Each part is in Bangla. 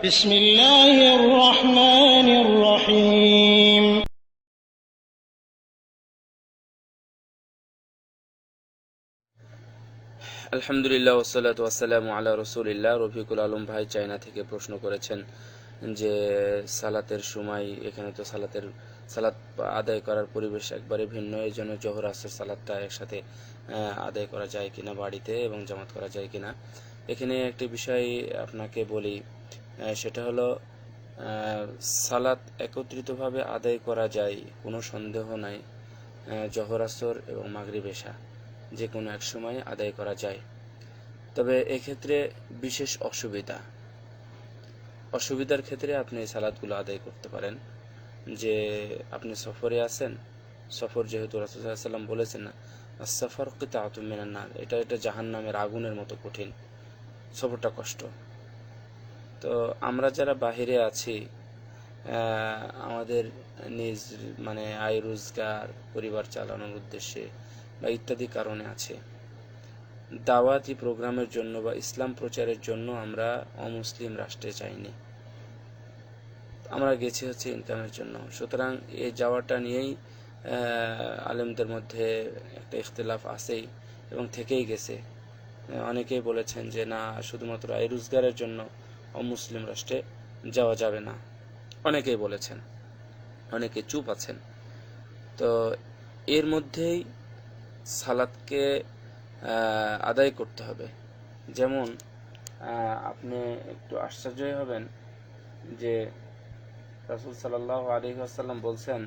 بسم الله الرحمن الرحيم আলহামদুলিল্লাহ ওসালাত ওয়াসালামু আলা রসুলিল্লাহ রফিকুল আলম ভাই চায়না থেকে প্রশ্ন করেছেন যে সালাতের সময় এখানে তো সালাতের সালাত আদায় করার পরিবেশ একবারে ভিন্ন এই জন্য জোহর আসর সালাদটা একসাথে আহ, আদায় করা যায় কিনা বাড়িতে এবং জামাত করা যায় কিনা এখানে একটি বিষয় আপনাকে বলি আহ, সেটা হলো সালাত একত্রিতভাবে আদায় করা যায় কোনো সন্দেহ নাই আহ, জোহর আসর এবং মাগরিব এশা যে কোনো এক সময় আদায় করা যায়। তবে এক্ষেত্রে বিশেষ অসুবিধা। অসুবিধার ক্ষেত্রে আপনি সালাদগুলো আদায় করতে পারেন। যে আপনি সফরে আছেন সফর যেহেতু রাসুসাল্লাম বলেছেন না সফর কিতা না এটা এটা জাহান নামের আগুনের মতো কঠিন সফরটা কষ্ট। তো আমরা যারা বাহিরে আছি আমাদের নিজ মানে আয় রোজগার, পরিবার চালানোর উদ্দেশ্যে বা ইত্যাদি কারণে আছে। দাওয়াতি প্রোগ্রামের জন্য বা ইসলাম প্রচারের জন্য আমরা অমুসলিম রাষ্ট্রে চাইনি আমরা গেছি হচ্ছে ইনকামের জন্য। সুতরাং এই যাওয়াটা নিয়েই আলেমদের মধ্যে একটা ইখতলাফ আছেই এবং থেকেই গেছে। অনেকেই বলেছেন যে, না, শুধুমাত্র আয় রোজগারের জন্য অমুসলিম রাষ্ট্রে যাওয়া যাবে না। অনেকেই বলেছেন, অনেকে চুপ আছেন। তো এর মধ্যেই সালাদকে আদায় করতে হবে। যেমন আপনি একটু আশ্চর্যই হবেন যে রাসুল সাল্লাহ আলী আসাল্লাম বলছেন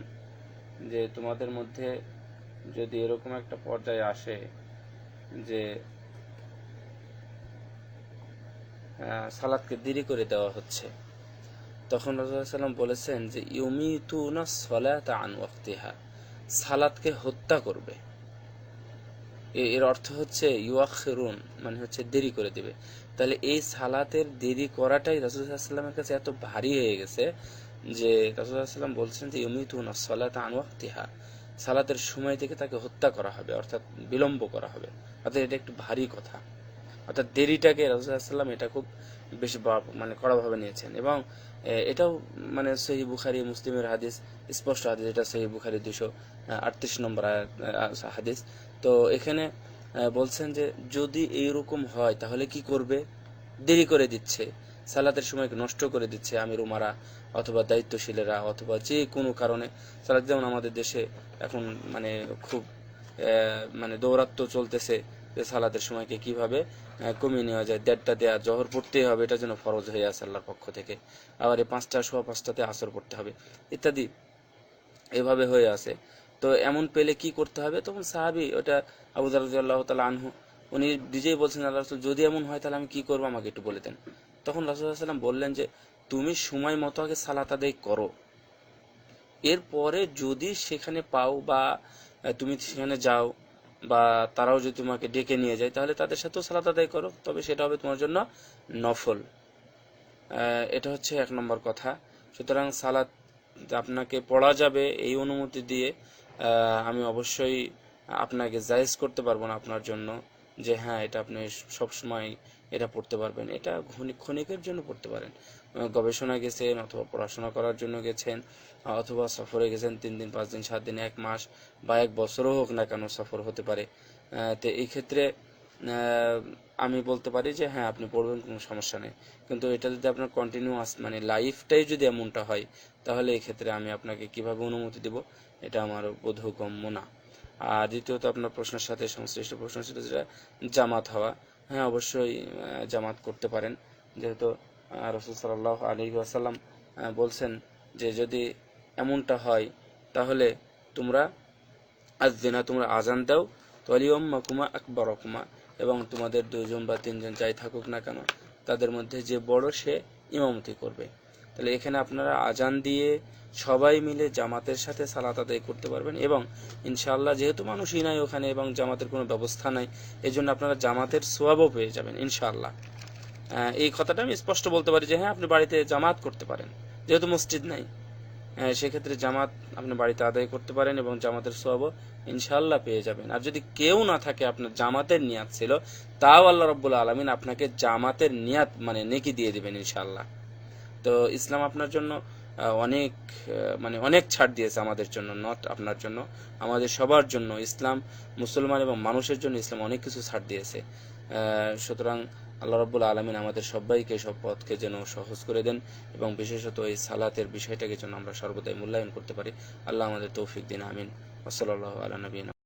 যে, তোমাদের মধ্যে যদি এরকম একটা পর্যায়ে আসে যে সালাদকে দেরি করে দেওয়া হচ্ছে। তখন রাসুল্লাহাম বলেছেন যে, ইউমিতুনা সলাত আন ওয়াক্তিহা। সালাদকে হত্যা করবে। এর অর্থ হচ্ছে ইউআখরুন মানে হচ্ছে দেরি করে দিবে। তাহলে এই সালাতের দেরি করাটাই রাসুলামের কাছে এত ভারী হয়ে গেছে যে রাসুলাম বলছেন যে, ইউমিতুন সলাত আনওয়াক্তিহা সালাতের সময় থেকে তাকে হত্যা করা হবে, অর্থাৎ বিলম্ব করা হবে। অর্থাৎ এটা একটু ভারী কথা। অর্থাৎ দেরিটাকে রাসুলাম এটা খুব বেশি মানে কড়াভাবে নিয়েছেন। এবং এটাও মানে সহি বুখারি, মুসলিমের হাদিস, স্পষ্ট হাদিস, এটা সহি বুখারি দুশো আটত্রিশ নম্বর হাদিস। তো এখানে বলছেন যে যদি এইরকম হয়, তাহলে কি করবে? দেরি করে দিচ্ছে। সালাতের সময়কে নষ্ট করে দিচ্ছে আমির, উমারা, অথবা দায়িত্বশীলেরা, অথবা যে কোনো কারণে। সালাত যেমন আমাদের দেশে এখন মানে খুব মানে দৌরাত্ম চলতেছে যে সালাতের সময়কে কীভাবে কমিয়ে নেওয়া যায়, দেড়টা দেয়া জহর পড়তেই হবে, এটা যেন ফরজ হয়ে আছে আল্লাহর পক্ষ থেকে। আবার এই পাঁচটা, সোয়া পাঁচটাতে আসর পড়তে হবে, ইত্যাদি। এভাবে হয়ে আছে তো এমন পেলে কি করতে হবে? তখন সাহাবি, ওটা আবু আল্লাহ তালা আনহু, উনি নিজেই বলছেন আল্লাহ রসুল, যদি এমন হয় তাহলে আমি কি করব? আমাকে একটু বলে দেন। তখন রাসুল্লাহাম বললেন যে, তুমি সময় মতো আগে সালাত আদায় করো। এরপরে যদি সেখানে পাও বা তুমি সেখানে যাও বা তারাও যদি তোমাকে ডেকে নিয়ে যায়, তাহলে তাদের সাথেও সালাত আদায় করো। তবে সেটা হবে তোমার জন্য নফল। এটা হচ্ছে এক নম্বর কথা। সুতরাং সালাত আপনাকে পড়া যাবে এই অনুমতি দিয়ে আমি অবশ্যই আপনাকে জায়েজ করতে পারব না আপনার জন্য যে হ্যাঁ এটা আপনি সব সময় এটা পড়তে পারবেন। এটা ক্ষণিক- ক্ষণিকের জন্য পড়তে পারেন। গবেষণা গেছেন অথবা পড়াশোনা করার জন্য গেছেন অথবা সফরে গেছেন তিন দিন, পাঁচ দিন, সাত দিন, এক মাস বা এক বছরও হোক না কেন সফর হতে পারে। তো এই ক্ষেত্রে আমি বলতে পারি যে হ্যাঁ আপনি পড়বেন, কোনো সমস্যা নেই। কিন্তু এটা যদি আপনার কন্টিনিউয়াস মানে লাইফটাই যদি এমনটা হয়, তাহলে এই ক্ষেত্রে আমি আপনাকে কীভাবে অনুমতি দেব, এটা আমার বোধগম্য না। আর দ্বিতীয়ত আপনার প্রশ্নের সাথে সংশ্লিষ্ট প্রশ্ন ছিল যেটা, জামাত হওয়া। হ্যাঁ অবশ্যই জামাত করতে পারেন। যেহেতু রসুল সাল্লাহ আলী আসাল্লাম বলছেন যে যদি এমনটা হয়, তাহলে তোমরা আজ দিনা তোমরা আজান দাও। তলিয়ম মাকুমা আকবরকুমা, এবং তোমাদের দুজন বা তিনজন যাই থাকুক না কেন, তাদের মধ্যে যে বড় সে ইমামতি করবে। তাহলে এখানে আপনারা আজান দিয়ে সবাই মিলে জামাতের সাথে সালাত আদায় করতে পারবেন এবং ইনশাআল্লাহ যেহেতু মানুষই নাই ওখানে এবং জামাতের কোনো ব্যবস্থা নাই এই জন্য আপনারা জামাতের সোয়াবও পেয়ে যাবেন ইনশাআল্লাহ। এই কথাটা আমি স্পষ্ট বলতে পারি যে হ্যাঁ আপনি বাড়িতে জামাত করতে পারেন, যেহেতু মসজিদ নাই। সেক্ষেত্রে জামাত আপনি বাড়িতে আদায় করতে পারেন এবং জামাতের সোয়াবও ইনশাআল্লাহ পেয়ে যাবেন। আর যদি কেউ না থাকে, আপনার জামাতের নিয়াত ছিল, তাও আল্লাহ রব্বুল আলমিন আপনাকে জামাতের নিয়াত মানে নেকি দিয়ে দেবেন ইনশাআল্লাহ। তো ইসলাম আপনার জন্য অনেক মানে অনেক ছাড় দিয়েছে আমাদের জন্য নট আপনার জন্য, আমাদের সবার জন্য। ইসলাম মুসলমান এবং মানুষের জন্য ইসলাম অনেক কিছু ছাড় দিয়েছে। সুতরাং আল্লাহ রব্বুল আলমিন আমাদের সবাইকে সব পথকে যেন সহজ করে দেন এবং বিশেষত এই সালাতের বিষয়টাকে যেন আমরা সর্বদাই মূল্যায়ন করতে পারি। আল্লাহ আমাদের তৌফিক দিন, আমিন। ওসলাল্লাহ আল্লাহ নবীন